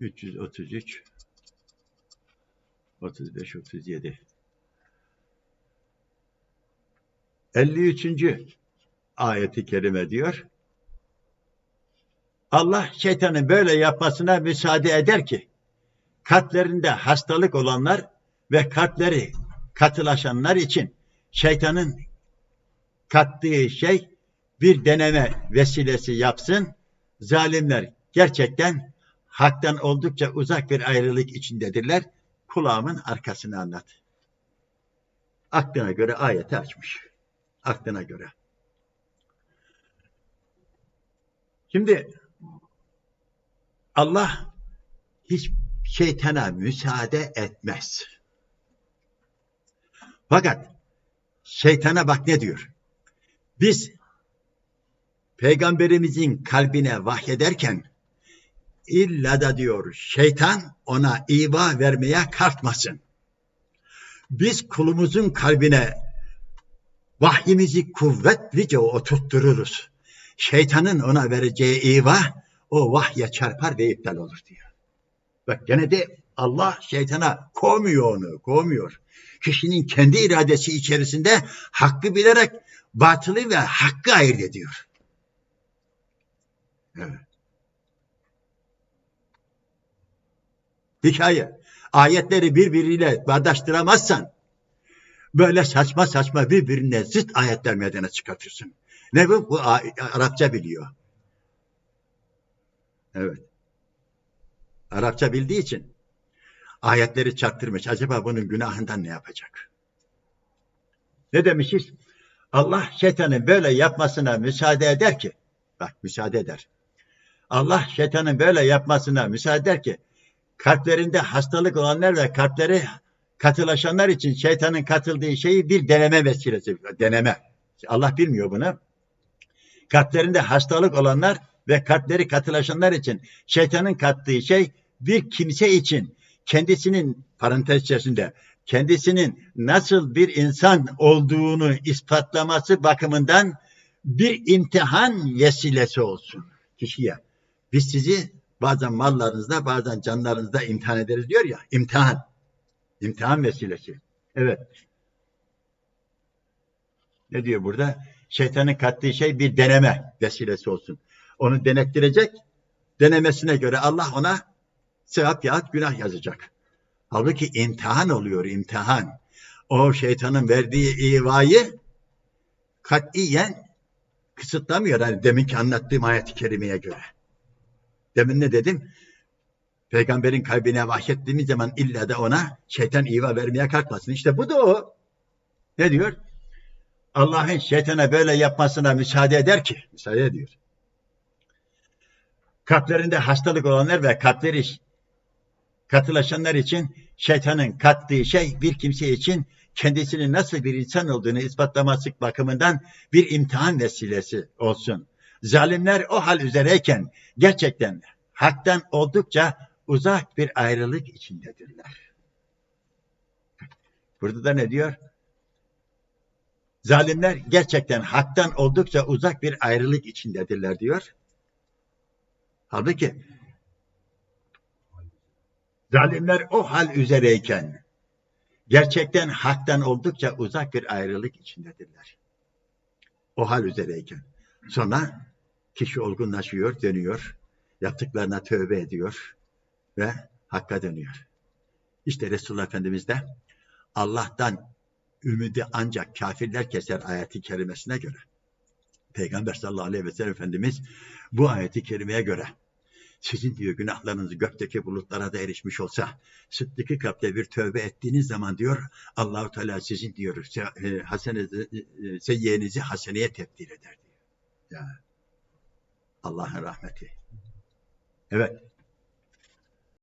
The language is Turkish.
333 35 37 53. ayeti kerime diyor. Allah şeytanın böyle yapmasına müsaade eder ki kalplerinde hastalık olanlar ve kalpleri katılaşanlar için şeytanın kattığı şey bir deneme vesilesi yapsın. Zalimler gerçekten haktan oldukça uzak bir ayrılık içindedirler. Kulağımın arkasını anlat. Aklına göre ayeti açmış. Aklına göre. Şimdi Allah hiç şeytana müsaade etmez. Fakat şeytana bak ne diyor? Biz peygamberimizin kalbine vahyederken illa da diyor şeytan ona iva vermeye kalkmasın. Biz kulumuzun kalbine vahyimizi kuvvetlice oturttururuz. Şeytanın ona vereceği iva o vahye çarpar ve iptal olur diyor. Bak gene de Allah şeytana kovmuyor onu, kovmuyor. Kişinin kendi iradesi içerisinde hakkı bilerek batılı ve hakkı ayırt ediyor. Evet. Hikaye. Ayetleri birbiriyle bağdaştıramazsan böyle saçma saçma birbirine zıt ayetler meydana çıkartırsın. Ne bu? Bu Arapça biliyor. Evet. Arapça bildiği için ayetleri çarptırmış. Acaba bunun günahından ne yapacak? Ne demişiz? Allah şeytanın böyle yapmasına müsaade eder ki, bak müsaade eder. Allah şeytanın böyle yapmasına müsaade eder ki, kalplerinde hastalık olanlar ve kalpleri katılaşanlar için şeytanın katıldığı şeyi bir deneme vesilesi, deneme. Allah bilmiyor bunu. Kalplerinde hastalık olanlar ve kalpleri katılaşanlar için şeytanın kattığı şey bir kimse için kendisinin parantez içerisinde kendisinin nasıl bir insan olduğunu ispatlaması bakımından bir imtihan vesilesi olsun kişiye. Biz sizi bazen mallarınızda bazen canlarınızda imtihan ederiz diyor ya imtihan. İmtihan vesilesi. Evet. Ne diyor burada? Şeytanın kattığı şey bir deneme vesilesi olsun. Onu denettirecek. Denemesine göre Allah ona sevap yahut günah yazacak. Halbuki imtihan oluyor imtihan. O şeytanın verdiği ivayı katiyen kısıtlamıyor. Yani deminki anlattığım ayet-i kerimeye göre. Demin ne dedim? Peygamberin kalbine vahyettiğimiz zaman illa da ona şeytan iva vermeye kalkmasın. İşte bu da o. Ne diyor? Allah'ın şeytana böyle yapmasına müsaade eder ki, müsaade ediyor. Kalplerinde hastalık olanlar ve kalpleri katılaşanlar için şeytanın kattığı şey bir kimse için kendisinin nasıl bir insan olduğunu ispatlaması bakımından bir imtihan vesilesi olsun. Zalimler o hal üzereyken gerçekten haktan oldukça uzak bir ayrılık içindedirler. Burada da ne diyor? Zalimler gerçekten haktan oldukça uzak bir ayrılık içindedirler diyor. Halbuki zalimler o hal üzereyken gerçekten haktan oldukça uzak bir ayrılık içindedirler. O hal üzereyken. Sonra kişi olgunlaşıyor, dönüyor, yaptıklarına tövbe ediyor ve hakka dönüyor. İşte Resulullah Efendimiz de Allah'tan ümidi ancak kafirler keser ayeti kerimesine göre. Peygamber sallallahu aleyhi ve sellem Efendimiz bu ayeti kerimeye göre sizin diyor günahlarınız gökteki bulutlara da erişmiş olsa sıddıkı kalpte bir tövbe ettiğiniz zaman diyor Allahu Teala sizin diyor e, hasenenizi, e, seyyenizi haseneye tebdil eder diyor. Ya. Allah'ın rahmeti. Evet.